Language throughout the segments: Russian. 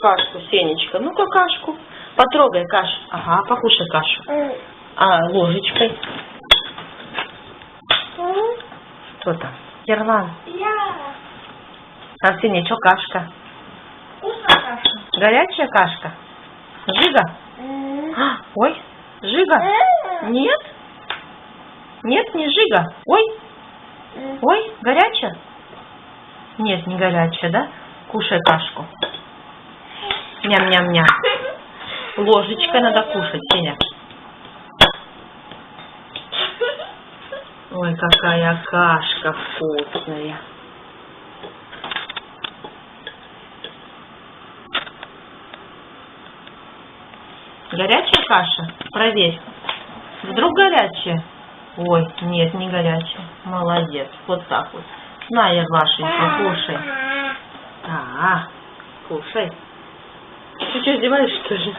кашку, Сенечка. Ну-ка кашку. Потрогай кашу. Ага, покушай кашу. А, ложечкой. Кто там? Ерлан. Я. Арсений, что кашка? Вкусная каша. Горячая кашка? Жига? А, ой, Жига? Нет? Нет, не Жига. Ой, ой, горячая? Нет, не горячая, да? Кушай кашку. Ням-ням-ням. Ложечкой надо кушать, Сеня. Ой, какая кашка вкусная. Горячая каша? Проверь. Вдруг горячая? Ой, нет, не горячая. Молодец. Вот так вот. На, Ярлашенька, кушай. А, кушай. Ты что, издеваешься, что ли?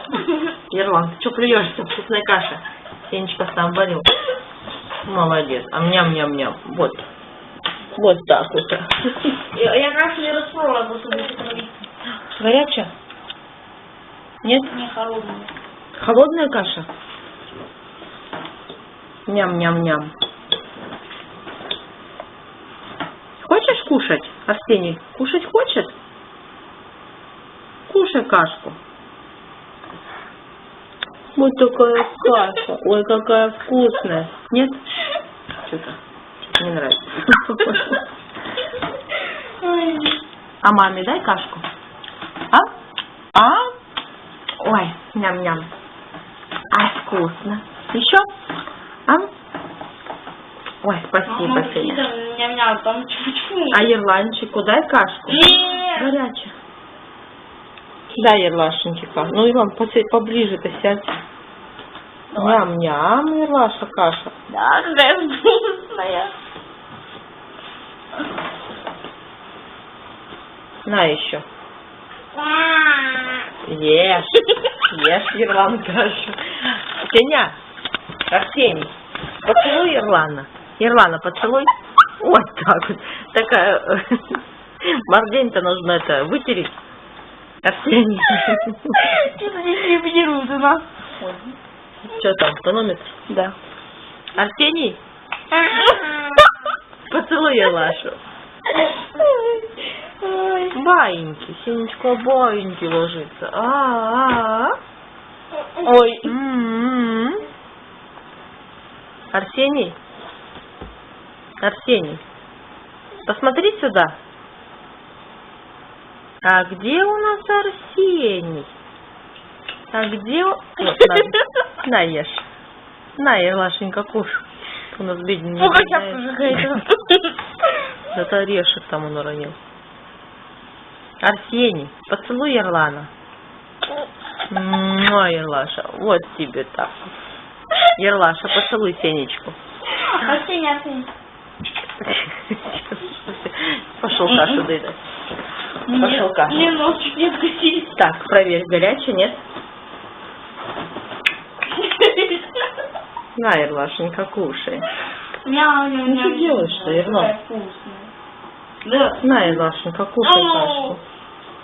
Ерлан, ты что плюешься? Вкусная каша. Сенечка сам варил. Молодец. А ням-ням-ням. Вот. Вот так вот. Я, я кашу не распробовала. Горячая? Нет? Не холодная. Холодная каша? Ням-ням-ням. Хочешь кушать, Арсений? Кушать хочет? Кушай кашку. Вот такая каша. Ой, какая вкусная. Нет? Что-то не нравится. А маме дай кашку. А? А? Ой, ням-ням. А, вкусно. Еще? А? Ой, спасибо, Сеня. А Ерланчику дай кашку. Нет. Горячая. Да, Ерлашенька. Ну, Иван, поближе-то сядь. Ням-ням, Ерлаша, каша. Да, какая вкусная. На еще. Ешь. Ешь, Ерлан, кашу. Сеня, Арсений, поцелуй Ерлана. Ерлана, поцелуй. Вот так вот. Такая... Мордень-то нужно это вытереть. Арсений. Что-то не у нас. Что там, тонометр? Да. Арсений, поцелуй Ерлашу. Ой. Баиньки, Сенечка баиньки ложится. А-а-а. Ой. М-м-м. Арсений? Арсений, посмотри сюда. А где у нас Арсений? А где... Вот, на, на, Ерлашенька, кушай. У нас. Ну, как я уже. Это орешек там он уронил. Арсений, поцелуй Ерлана. Ой, Ерлаша, вот тебе так. Ерлаша, поцелуй Сенечку. Арсений, Арсений. Пошел кашу доедать. Пошел кашу. Мне нос чуть не откусили. Так, проверь, горячая, нет? На, Ерлашенька, кушай. Ну, что делаешь-то. Да. На, Ерлашенька, кушай Ау. кашку.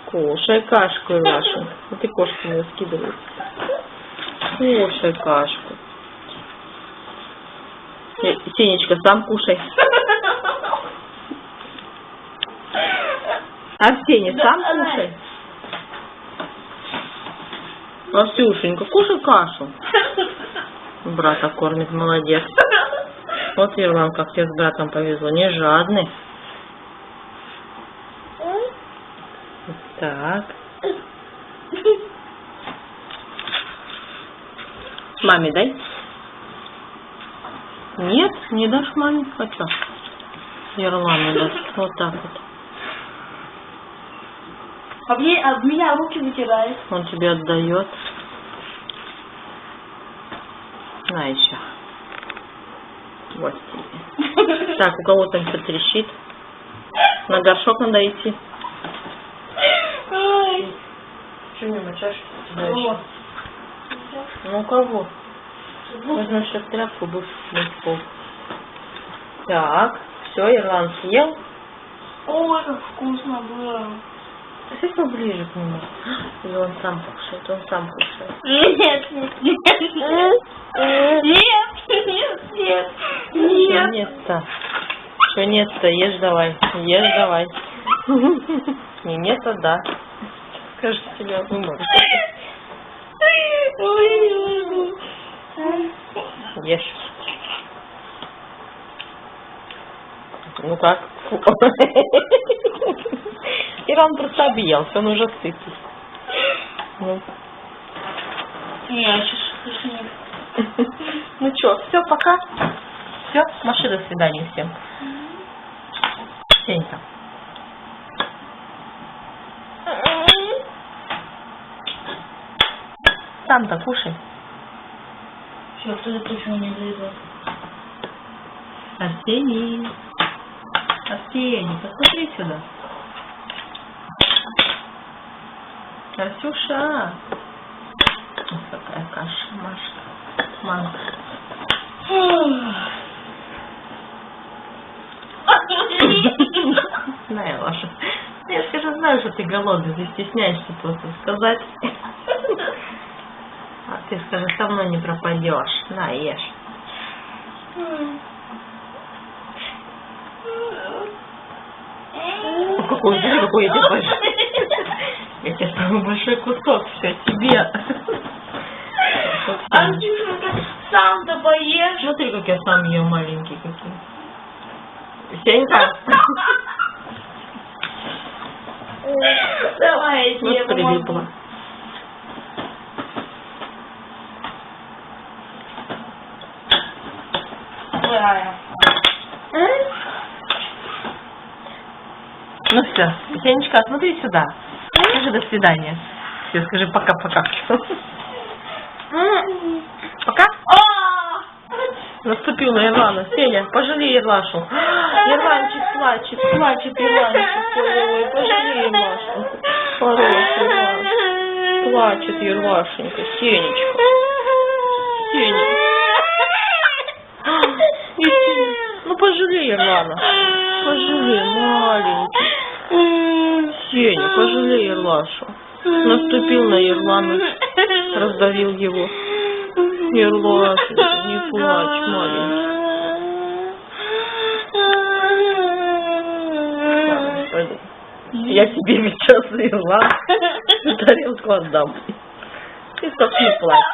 Кушай кашку, Ерлашенька. Вот и кошку не скидывает. Кушай кашку. Сенечка, сам кушай. Арсений, сам кушай. Васюшенька, кушай кашу. Брата кормит, молодец. Вот, Ерлан, как тебе с братом повезло. Не жадный. Так. Маме дай. Нет, не дашь маме? А что? Ерлану дашь. Вот так вот. А мне, об меня руки вытирает. Он тебе отдает. На еще. Вот тебе. Так, у кого там что трещит? На горшок надо идти. Ой. Что не мочашь? О. Ну у кого? Возьмешь сейчас тряпку, будешь мыть пол. Так, все, Ирлан съел. Ой, как вкусно было. Сядь поближе к нему. Или он сам кушает, он сам кушает. Нет, нет, нет. Нет, нет, нет. Нет-то? Что нет-то? Ешь давай, ешь давай. Не нет-то, да. Скажи себя вымор. Ешь. Ну как? Иран просто объелся, он уже сытый. Ну, Я сейчас нет. ну что, все, пока. Все, маши до свидания всем. Сенька. Сам-то кушай. Все, кто точно не доедал. Арсений. Арсений, посмотри сюда. Арсюша. Вот такая каша, Машка. Манка. Знаю, Маша. Я скажу, знаю, что ты голодный, ты стесняешься просто сказать. А ты скажи, со мной не пропадешь. На, ешь. Ну, какой, какой я тебе. Я тебе самый большой кусок, все тебе. Антюшка, сам-то поешь. Смотри, как я сам ем маленький какой. Сенька. Давай, я тебе прилипла. Ну все, Сенечка, смотри сюда. Скажи до свидания. Все, скажи пока-пока. Пока? А! Наступила Ирлана. Сеня, пожалей Ирлашу. Ирланчик плачет, плачет Ирланчик. Ой, пожалей Ирлашу. Хороший Ирлан. Плачет Ирлашенька. Сенечка. Сеня. Ну пожалей Ирлана. Пожалей, маленький. Сеня, пожалей Ирлашу. Наступил на Ирлана, раздавил его. Ирлашенька, не плачь, маленький. Ладно, пойду. Я тебе сейчас Ирлан тарелку отдам. И чтоб не плачь.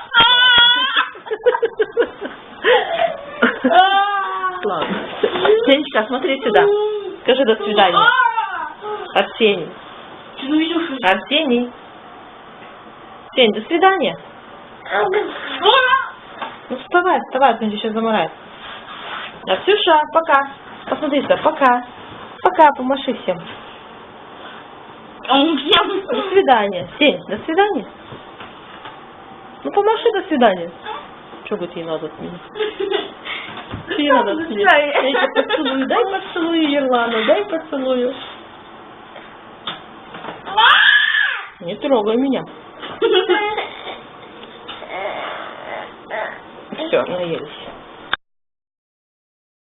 Ладно. Сенечка, смотри сюда. Скажи до свидания. Арсений. Ну. Арсений. Сень, до свидания. Ну вставай, вставай, он сейчас заморает. Арсюша, пока. Посмотри сюда, пока. Пока, помаши всем. А. До свидания. Сень, до свидания. Ну помаши до свидания. Что говорит, ей надо от меня? Что ей надо от меня? Я поцелую. Дай поцелую Ерлану, дай поцелую. Не трогай меня. Все, наелись.